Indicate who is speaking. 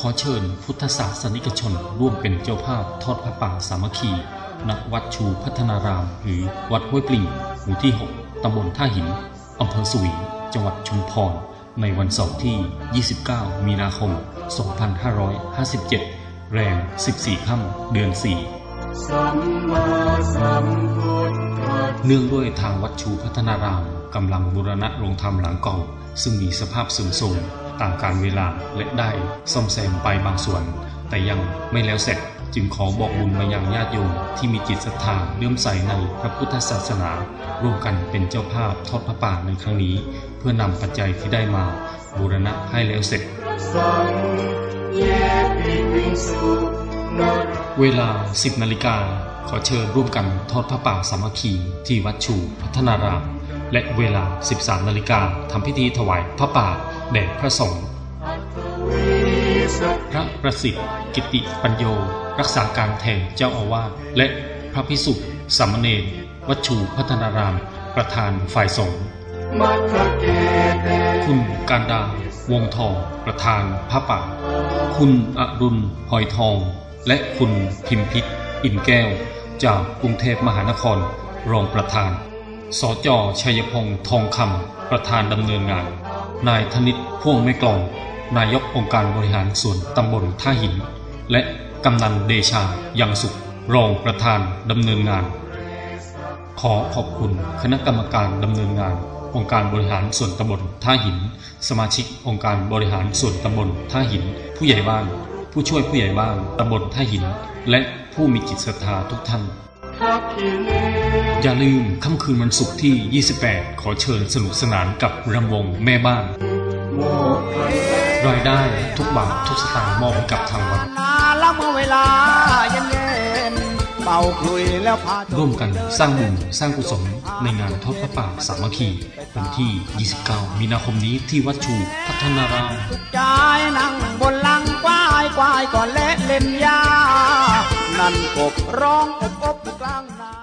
Speaker 1: ขอเชิญพุทธศาสนิกชนร่วมเป็นเจ้าภาพทอดพระป่าสามัคคี ณ วัดชูพัฒนาราม หรือวัดห้วยปลิงหมู่ที่ 6 ตำบลท่าหิน อำเภอสวี จังหวัดชุมพร ในวันเสาร์ที่ 29 มีนาคม 2557 แรง14 ค่ำเดือน 4 เนื่องด้วยทางวัดชูพัฒนารามกำลังบูรณะโรงธรรมหลังเก่า ซึ่งมีสภาพเสื่อมโทรม ตามการเวลาและได้ซ่อมแซมไปบางส่วน แต่ยังไม่แล้วเสร็จจึงขอบอกบุญมายังญาติโยมที่มีจิตศรัทธาเลื่อมใสในพระพุทธศาสนา ร่วมกันเป็นเจ้าภาพทอดพระป่าในครั้งนี้ เพื่อนำปัจจัยที่ได้มาบูรณะให้แล้วเสร็จ
Speaker 2: เวิงสุนัต
Speaker 1: เวลา 10นาฬิกาขอเชิญร่วมกันทอดพระป่าสามัคคีที่วัดชูพัฒนาราม และเวลา 13นาฬิกาทำพิธีถวายพระป่า แด่พระสงฆ์พระประสิทธิ์กิติปัญโย รักษาการแทนเจ้าอาวาสและพระพิสุสามเณรวัชูพัฒนาราม ประธานฝ่ายสงฆ์คุณการดาวงทอง ประธานพระป่า คุณอรุณหอยทอง และคุณพิมพิษอินแก้ว จากกรุงเทพมหานคร รองประธาน สจชัยพงษ์ทองคำประธานดำเนินงาน นายธนิตพ่วงไม่กลอง นายกองค์การบริหารส่วนตำบลท่าหิน และกำนันเดชายังสุข รองประธานดำเนินงาน ขอขอบคุณคณะกรรมการดำเนินงาน องค์การบริหารส่วนตำบลท่าหิน สมาชิกองค์การบริหารส่วนตำบลท่าหิน ผู้ใหญ่บ้าน ผู้ช่วยผู้ใหญ่บ้านตำบลท่าหิน และผู้มีจิตศรัทธาทุกท่าน
Speaker 2: ทักขิเน
Speaker 1: อย่าลืมค่ำคืนวันศุกร์ที่ 28 ขอเชิญสนุกสนานกับรำวงแม่บ้าน
Speaker 2: โมกขัน
Speaker 1: รายได้ทุกบาททุกสตางค์มอบให้กับทางวัด
Speaker 3: นาละเมื่อเวลาเย็นเย็นๆเป่าคลุยแล้วพาจ
Speaker 1: ร่วมกันสร้างบุญสร้างกุศลในงานทอดพระป่าสามัคคี วันที่ 29 มีนาคมนี้ที่วัดชูพัฒนาราม
Speaker 3: ใจนั่งบนหลังควายควายก่อนเละเล่นยาานกบร้องอบอบกลางนา